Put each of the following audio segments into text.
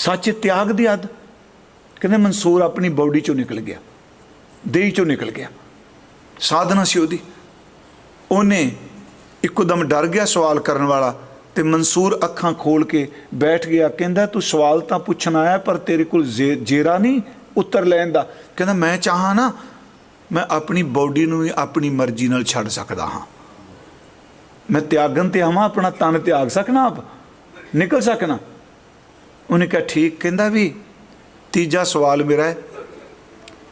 ਸੱਚ ਤਿਆਗ ਦੀ ਹੱਦ ਕਹਿੰਦੇ ਮਨਸੂਰ ਆਪਣੀ ਬਾਡੀ ਚੋਂ ਨਿਕਲ ਗਿਆ, ਦੇਹ ਚੋਂ ਨਿਕਲ ਗਿਆ। ਸਾਧਨਾ ਸੀ ਉਹਦੀ। ਉਹਨੇ ਇੱਕੋਦਮ ਡਰ ਗਿਆ ਸਵਾਲ ਕਰਨ ਵਾਲਾ ਤੇ ਮਨਸੂਰ ਅੱਖਾਂ ਖੋਲ ਕੇ ਬੈਠ ਗਿਆ। ਕਹਿੰਦਾ, ਤੂੰ ਸਵਾਲ ਤਾਂ ਪੁੱਛਣ ਆਇਆ, ਪਰ ਤੇਰੇ ਕੋਲ ਜ਼ੇ- ਜੇਰਾ ਨਹੀਂ, ਉੱਤਰ ਲੈਣ ਦਾ। ਕਹਿੰਦਾ, ਮੈਂ ਚਾਹਾਂ ਨਾ, ਮੈਂ ਆਪਣੀ ਬਾਡੀ ਨੂੰ ਵੀ ਆਪਣੀ ਮਰਜ਼ੀ ਨਾਲ ਛੱਡ ਸਕਦਾ ਹਾਂ। ਮੈਂ ਤਿਆਗਣ ਤੇ ਆਵਾਂ, ਆਪਣਾ ਤਨ ਤਿਆਗ ਸਕਣਾ ਆਪ? ਨਿਕਲ ਸਕਣਾ? ਉਹਨੇ ਕਿਹਾ, ਠੀਕ, ਕਹਿੰਦਾ ਵੀ ਤੀਜਾ ਸਵਾਲ ਮੇਰਾ ਹੈ,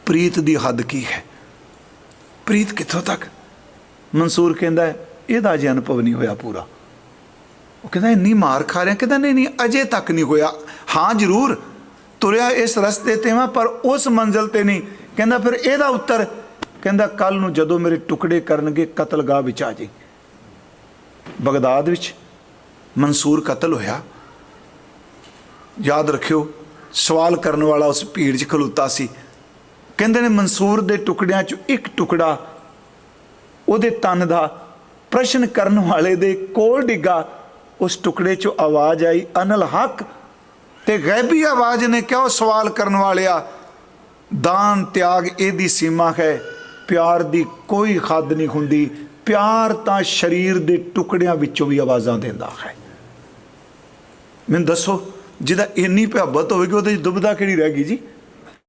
ਪ੍ਰੀਤ ਦੀ ਹੱਦ ਕੀ ਹੈ? ਪ੍ਰੀਤ ਕਿੱਥੋਂ ਤੱਕ? ਮਨਸੂਰ ਕਹਿੰਦਾ, ਇਹਦਾ ਅਜੇ ਅਨੁਭਵ ਨਹੀਂ ਹੋਇਆ ਪੂਰਾ। ਉਹ ਕਹਿੰਦਾ, ਇੰਨੀ ਮਾਰ ਖਾ ਰਿਹਾ? ਕਹਿੰਦਾ, ਨਹੀਂ ਨਹੀਂ, ਅਜੇ ਤੱਕ ਨਹੀਂ ਹੋਇਆ। ਹਾਂ, ਜ਼ਰੂਰ, ਤੁਰਿਆ ਇਸ ਰਸਤੇ ਤੇ ਵਾਂ, ਪਰ ਉਸ ਮੰਜ਼ਲ ਤੇ ਨਹੀਂ। ਕਹਿੰਦਾ, ਫਿਰ ਇਹਦਾ ਉੱਤਰ? ਕਹਿੰਦਾ ਕੱਲ ਨੂੰ ਜਦੋਂ ਮੇਰੇ ਟੁਕੜੇ ਕਰਨਗੇ, ਕਤਲਗਾਹ ਵਿੱਚ ਆ ਜੀ ਬਗਦਾਦ ਵਿੱਚ ਮਨਸੂਰ ਕਤਲ ਹੋਇਆ। ਯਾਦ ਰੱਖਿਓ, ਸਵਾਲ ਕਰਨ ਵਾਲਾ ਉਸ ਭੀੜ 'ਚ ਖਲੋਤਾ ਸੀ। ਕਹਿੰਦੇ ਨੇ, ਮਨਸੂਰ ਦੇ ਟੁਕੜਿਆਂ 'ਚ ਇੱਕ ਟੁਕੜਾ ਉਹਦੇ ਤਨ ਦਾ ਪ੍ਰਸ਼ਨ ਕਰਨ ਵਾਲੇ ਦੇ ਕੋਲ ਡਿੱਗਾ। ਉਸ ਟੁਕੜੇ 'ਚੋਂ ਆਵਾਜ਼ ਆਈ, ਅਨਲ ਹੱਕ ਤੇ ਗੈਬੀ ਆਵਾਜ਼ ਨੇ ਕਿਹਾ ਸਵਾਲ ਕਰਨ ਵਾਲਿਆ, ਦਾਨ ਤਿਆਗ ਇਹਦੀ ਸੀਮਾ ਹੈ, ਪਿਆਰ ਦੀ ਕੋਈ ਹੱਦ ਨਹੀਂ ਹੁੰਦੀ। ਪਿਆਰ ਤਾਂ ਸਰੀਰ ਦੇ ਟੁਕੜਿਆਂ ਵਿੱਚੋਂ ਵੀ ਆਵਾਜ਼ਾਂ ਦਿੰਦਾ ਹੈ। ਮੈਨੂੰ ਦੱਸੋ ਜਿਹਦਾ ਇੰਨੀ ਮੁਹੱਬਤ ਹੋਵੇਗੀ ਉਹਦੇ 'ਚ ਦੁਬਿਧਾ ਕਿਹੜੀ ਰਹਿ ਗਈ ਜੀ?